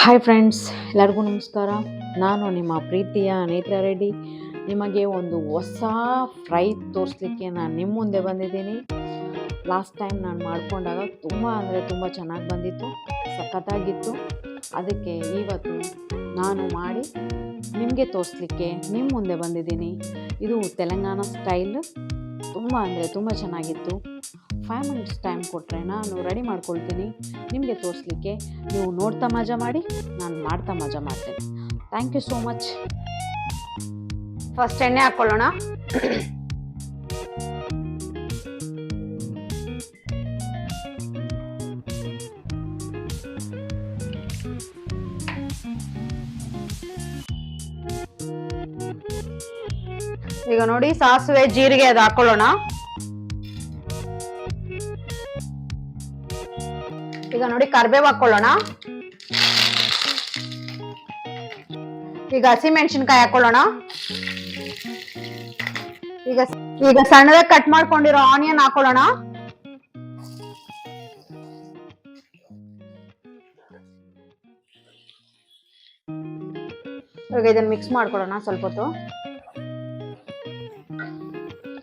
Hi friends ಎಲ್ಲರಿಗೂ ನಮಸ್ಕಾರ. ನಾನು ನಿಮ್ಮ ಪ್ರೀತಿಯ ನೇತ್ರ ರೆಡ್ಡಿ. ನಿಮಗೆ ಒಂದು ಹೊಸ ಫ್ರೈ ತೋರಿಸ್ಲಿಕ್ಕೆ ನಾನು ನಿಮ್ಮ ಮುಂದೆ ಬಂದಿದ್ದೀನಿ. ಲಾಸ್ಟ್ ಟೈಮ್ ನಾನು ಮಾಡಿಕೊಂಡಾಗ ತುಂಬ ಅಂದರೆ ತುಂಬ ಚೆನ್ನಾಗಿ ಬಂದಿತ್ತು, ಸಖತ್ತಾಗಿತ್ತು. ಅದಕ್ಕೆ ಇವತ್ತು ನಾನು ಮಾಡಿ ನಿಮಗೆ ತೋರಿಸ್ಲಿಕ್ಕೆ ನಿಮ್ಮ ಮುಂದೆ ಬಂದಿದ್ದೀನಿ. ಇದು ತೆಲಂಗಾಣ ಸ್ಟೈಲ್ ತುಂಬ ಅಂದರೆ ತುಂಬ ಚೆನ್ನಾಗಿತ್ತು. ಫೈವ್ ಮಿನಿಟ್ಸ್ ಟೈಮ್ ಕೊಟ್ಟರೆ ನಾನು ರೆಡಿ ಮಾಡ್ಕೊಳ್ತೀನಿ. ನಿಮಗೆ ತೋರಿಸ್ಲಿಕ್ಕೆ ನೀವು ನೋಡ್ತಾ ಮಜಾ ಮಾಡಿ, ನಾನು ಮಾಡ್ತಾ ಮಜಾ ಮಾಡ್ತೇನೆ. Thank you so much first ಎಣ್ಣೆ ಹಾಕ್ಕೊಳ್ಳೋಣ ಈಗ ನೋಡಿ ಸಾಸಿವೆ, ಜೀರಿಗೆ ಅದು ಹಾಕೊಳ್ಳೋಣ. ಈಗ ನೋಡಿ ಕರ್ಬೇವು ಹಾಕೊಳ್ಳೋಣ. ಈಗ ಹಸಿಮೆಣಸಿನ್ಕಾಯಿ ಹಾಕೊಳ್ಳೋಣ. ಈಗ ಈಗ ಸಣ್ಣದಾಗಿ ಕಟ್ ಮಾಡ್ಕೊಂಡಿರೋ ಆನಿಯನ್ ಹಾಕೊಳ್ಳೋಣ. ಈಗ ಇದನ್ನ ಮಿಕ್ಸ್ ಮಾಡ್ಕೊಳ್ಳೋಣ ಸ್ವಲ್ಪ ಹೊತ್ತು.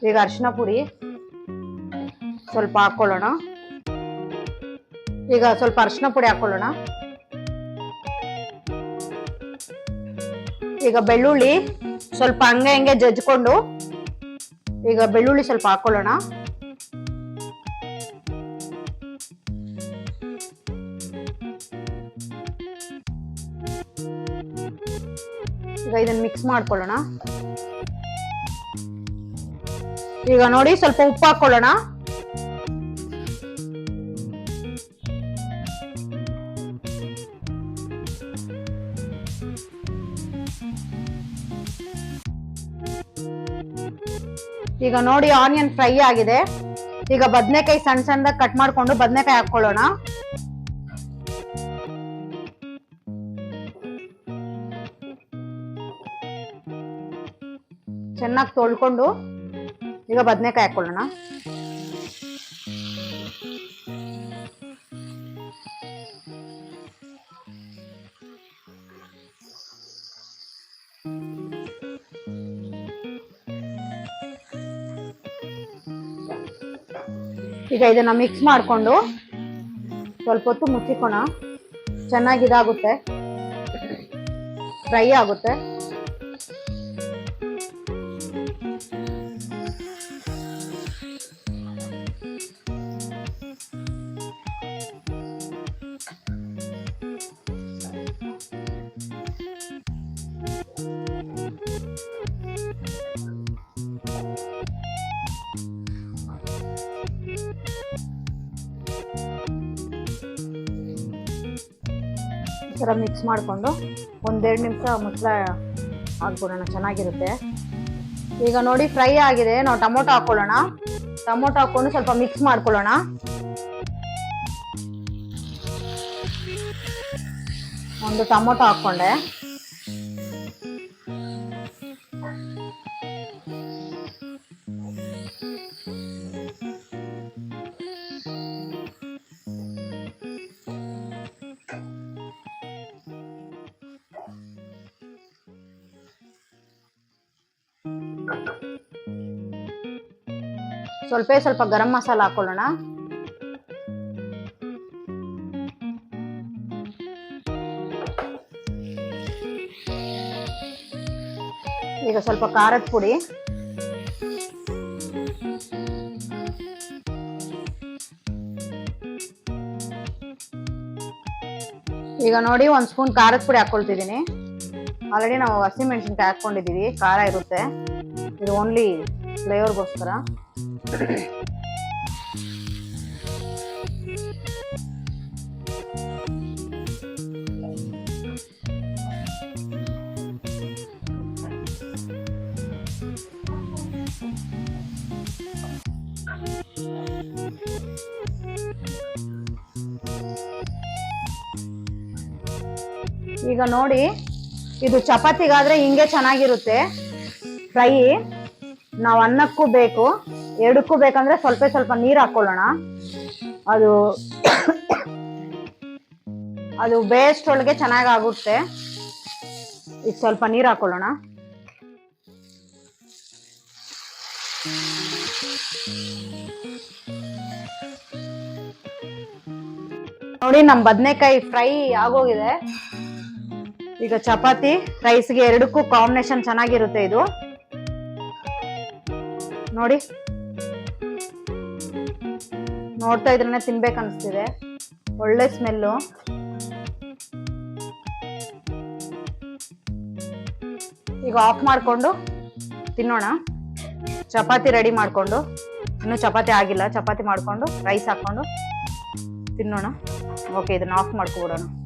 ಈಗ ಅರಿಶಿನ ಪುಡಿ ಸ್ವಲ್ಪ ಹಾಕೊಳ್ಳೋಣ. ಈಗ ಸ್ವಲ್ಪ ಅರಿಶಿನ ಪುಡಿ ಹಾಕೊಳ್ಳೋಣ. ಈಗ ಬೆಳ್ಳುಳ್ಳಿ ಸ್ವಲ್ಪ ಹಂಗೆ ಹಂಗೆ ಜಜ್ಕೊಂಡು ಈಗ ಬೆಳ್ಳುಳ್ಳಿ ಸ್ವಲ್ಪ ಹಾಕೊಳ್ಳೋಣ. ಈಗ ಇದನ್ನ ಮಿಕ್ಸ್ ಮಾಡ್ಕೊಳ್ಳೋಣ. ಈಗ ನೋಡಿ ಸ್ವಲ್ಪ ಉಪ್ಪು ಹಾಕೊಳ್ಳೋಣ. ಈಗ ನೋಡಿ ಆನಿಯನ್ ಫ್ರೈ ಆಗಿದೆ. ಈಗ ಬದನೆಕಾಯಿ ಸಣ್ಣ ಸಣ್ಣದಾಗಿ ಕಟ್ ಮಾಡ್ಕೊಂಡು ಬದನೆಕಾಯಿ ಹಾಕೊಳ್ಳೋಣ ಚೆನ್ನಾಗಿ ತೊಳ್ಕೊಂಡು ಈಗ ಬದನೆಕಾಯಿ ಹಾಕೊಳ್ಳೋಣ ಈಗ ಇದನ್ನ ಮಿಕ್ಸ್ ಮಾಡಿಕೊಂಡು ಸ್ವಲ್ಪ ಹೊತ್ತು ಮುಚ್ಚಿಕೋಣ. ಚೆನ್ನಾಗಿ ಇದಾಗುತ್ತೆ ಫ್ರೈ ಆಗುತ್ತೆ. ಥರ ಮಿಕ್ಸ್ ಮಾಡಿಕೊಂಡು ಒಂದೆರಡು ನಿಮಿಷ ಮುಚ್ಚಳ ಹಾಕ್ಬಿಡೋಣ, ಚೆನ್ನಾಗಿರುತ್ತೆ. ಈಗ ನೋಡಿ ಫ್ರೈ ಆಗಿದೆ, ನಾವು ಟೊಮೊಟೊ ಹಾಕೊಳ್ಳೋಣ. ಟೊಮೊಟೊ ಹಾಕ್ಕೊಂಡು ಸ್ವಲ್ಪ ಮಿಕ್ಸ್ ಮಾಡ್ಕೊಳ್ಳೋಣ. ಒಂದು ಟೊಮೊಟೊ ಹಾಕ್ಕೊಂಡೆ. ಸ್ವಲ್ಪ ಸ್ವಲ್ಪ ಗರಂ ಮಸಾಲ ಹಾಕೊಳ್ಳೋಣ. ಈಗ ಸ್ವಲ್ಪ ಖಾರದ ಪುಡಿ. ಈಗ ನೋಡಿ ಒಂದ್ ಸ್ಪೂನ್ ಖಾರದ ಪುಡಿ ಹಾಕೊಳ್ತಿದ್ದೀನಿ. ಆಲ್ರೆಡಿ ನಾವು ಹಸಿಮೆಣಸಿನ್ಕಾಯಿ ಹಾಕೊಂಡಿದೀವಿ, ಖಾರ ಇರುತ್ತೆ. ಇದು ಓನ್ಲಿ ಫ್ಲೇವರ್ಗೋಸ್ಕರ ಈಗ ನೋಡಿ ಇದು ಚಪಾತಿಗಾದ್ರೆ ಹಿಂಗೆ ಚೆನ್ನಾಗಿರುತ್ತೆ. ಫ್ರೈ. ನಾವು ಅನ್ನಕ್ಕೂ ಬೇಕು, ಎರಡಕ್ಕೂ ಬೇಕಂದ್ರೆ ಸ್ವಲ್ಪ ಸ್ವಲ್ಪ ನೀರು ಹಾಕೊಳ್ಳೋಣ. ಅದು ಅದು ಬೇಸ್ಟ್ ಚೆನ್ನಾಗಿ ಆಗುತ್ತೆ ಈಗ ಸ್ವಲ್ಪ ನೀರು ಹಾಕೊಳ್ಳೋಣ. ನೋಡಿ ನಮ್ಮ ಬದನೆಕಾಯಿ ಫ್ರೈ ಆಗೋಗಿದೆ. ಈಗ ಚಪಾತಿ ರೈಸ್ಗೆ ಎರಡಕ್ಕೂ ಕಾಂಬಿನೇಷನ್ ಚೆನ್ನಾಗಿರುತ್ತೆ ಇದು. ನೋಡಿ. ನೋಡ್ತಾ ಇದ್ರೇನೆ ತಿನ್ಬೇಕು ಅನಿಸ್ತಿದೆ. ಒಳ್ಳೆ ಸ್ಮೆಲ್ಲು. ಈಗ ಆಫ್ ಮಾಡಿಕೊಂಡು ತಿನ್ನೋಣ. ಚಪಾತಿ ರೆಡಿ ಮಾಡಿಕೊಂಡು. ಇನ್ನೂ ಚಪಾತಿ ಆಗಿಲ್ಲ. ಚಪಾತಿ ಮಾಡಿಕೊಂಡು ರೈಸ್ ಹಾಕ್ಕೊಂಡು ತಿನ್ನೋಣ. ಓಕೆ ಇದನ್ನು ಆಫ್ ಮಾಡ್ಕೊಬಿಡೋಣ.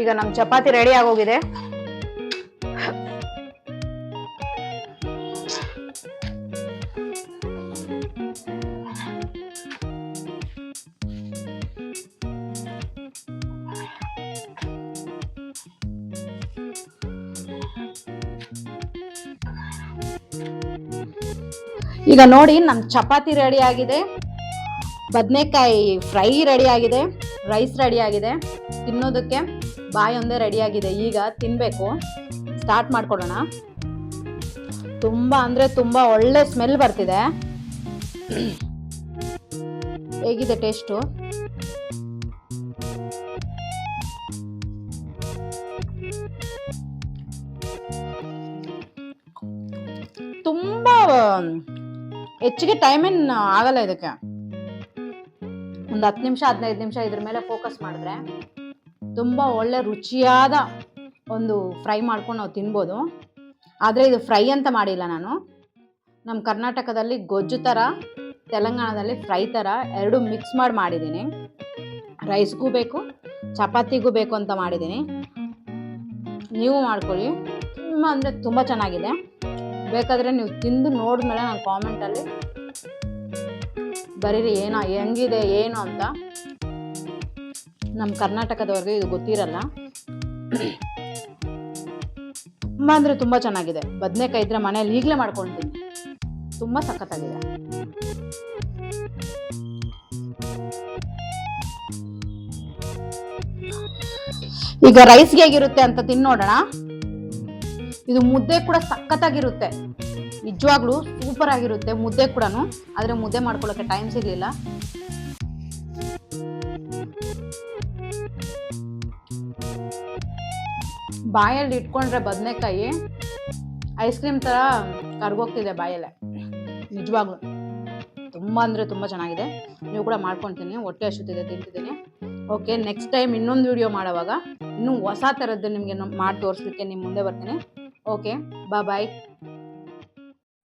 ಈಗ ನಮ್ಮ ಚಪಾತಿ ರೆಡಿ ಆಗೋಗಿದೆ. ಈಗ ನೋಡಿ ನಮ್ಮ ಚಪಾತಿ ರೆಡಿ ಆಗಿದೆ. ಬದನೆಕಾಯಿ ಫ್ರೈ ರೆಡಿ ಆಗಿದೆ. ರೈಸ್ ರೆಡಿ ಆಗಿದೆ. ತಿನ್ನೋದಕ್ಕೆ ಬಾಯಿ ಒಂದೇ ರೆಡಿ ಆಗಿದೆ. ಈಗ ತಿನ್ಬೇಕು. ಸ್ಟಾರ್ಟ್ ಮಾಡ್ಕೊಡೋಣ. ತುಂಬಾ ಅಂದ್ರೆ ತುಂಬಾ ಒಳ್ಳೆ ಸ್ಮೆಲ್ ಬರ್ತಿದೆ. ಹೇಗಿದೆ ಟೇಸ್ಟು ತುಂಬಾ ಹೆಚ್ಚಿಗೆ ಟೈಮ್ ಏನ್ ಆಗಲ್ಲ ಇದಕ್ಕೆ. ಒಂದು ಹತ್ತು ನಿಮಿಷ, ಹದಿನೈದು ನಿಮಿಷ ಇದ್ರ ಮೇಲೆ ಫೋಕಸ್ ಮಾಡಿದ್ರೆ ತುಂಬ ಒಳ್ಳೆ ರುಚಿಯಾದ ಒಂದು ಫ್ರೈ ಮಾಡ್ಕೊಂಡು ನಾವು ತಿನ್ಬೋದು. ಆದರೆ ಇದು ಫ್ರೈ ಅಂತ ಮಾಡಿಲ್ಲ ನಾನು. ನಮ್ಮ ಕರ್ನಾಟಕದಲ್ಲಿ ಗೊಜ್ಜು ಥರ ತೆಲಂಗಾಣದಲ್ಲಿ ಫ್ರೈ ಥರ ಎರಡು ಮಿಕ್ಸ್ ಮಾಡಿ ಮಾಡಿದ್ದೀನಿ. ರೈಸ್ಗೂ ಬೇಕು ಚಪಾತಿಗೂ ಬೇಕು ಅಂತ ಮಾಡಿದ್ದೀನಿ. ನೀವು ಮಾಡ್ಕೊಳ್ಳಿ. ತುಂಬ ಅಂದರೆ ತುಂಬ ಚೆನ್ನಾಗಿದೆ. ಬೇಕಾದರೆ ನೀವು ತಿಂದು ನೋಡಿದ್ಮೇಲೆ ನಾನು ಕಾಮೆಂಟಲ್ಲಿ ಬರೀರಿ, ಏನೋ, ಹೆಂಗಿದೆ, ಏನು ಅಂತ. ನಮ್ಮ ಕರ್ನಾಟಕದವ್ರಿಗೆ ಇದು ಗೊತ್ತಿರಲ್ಲ. ತುಂಬ ಅಂದರೆ ತುಂಬ ಚೆನ್ನಾಗಿದೆ. ಬದನೆಕಾಯಿ ಇದ್ರೆ ಮನೇಲಿ ಈಗಲೇ ಮಾಡ್ಕೊಳ್ತೀನಿ ತುಂಬ ಸಖತ್ತಾಗಿದೆ. ಈಗ ರೈಸ್ಗೆ ಹೇಗಿರುತ್ತೆ ಅಂತ ತಿನ್ನೋಡೋಣ ಇದು ಮುದ್ದೆ ಕೂಡ ಸಖತ್ತಾಗಿರುತ್ತೆ. ನಿಜವಾಗ್ಲೂ ಸೂಪರ್ ಆಗಿರುತ್ತೆ ಮುದ್ದೆ ಕೂಡ ಆದರೆ ಮುದ್ದೆ ಮಾಡ್ಕೊಳ್ಳೋಕೆ ಟೈಮ್ ಸಿಗ್ಲಿಲ್ಲ. ಬಾಯಲ್ಲಿ ಇಟ್ಕೊಂಡ್ರೆ ಬದನೆಕಾಯಿ ಐಸ್ ಕ್ರೀಮ್ ಥರ ಕರ್ಗೋಗ್ತಿದೆ ಬಾಯಲ್ಲೇ. ನಿಜವಾಗ್ಲೂ. ತುಂಬಾ ಅಂದರೆ ತುಂಬ ಚೆನ್ನಾಗಿದೆ. ನೀವು ಕೂಡ ಮಾಡ್ಕೊತೀನಿ, ಹೊಟ್ಟೆ ಹಸುತ್ತಿದೆ ತಿಂತಿದ್ದೀನಿ. ಓಕೆ ನೆಕ್ಸ್ಟ್ ಟೈಮ್ ಇನ್ನೊಂದು ವಿಡಿಯೋ ಮಾಡೋವಾಗ, ಇನ್ನೂ ಹೊಸ ಥರದ್ದು ನಿಮಗೆ ಮಾಡಿ ತೋರಿಸ್ಲಿಕ್ಕೆ ನಿಮ್ಮ ಮುಂದೆ ಬರ್ತೀನಿ. ಓಕೆ ಬಾ ಬಾಯ್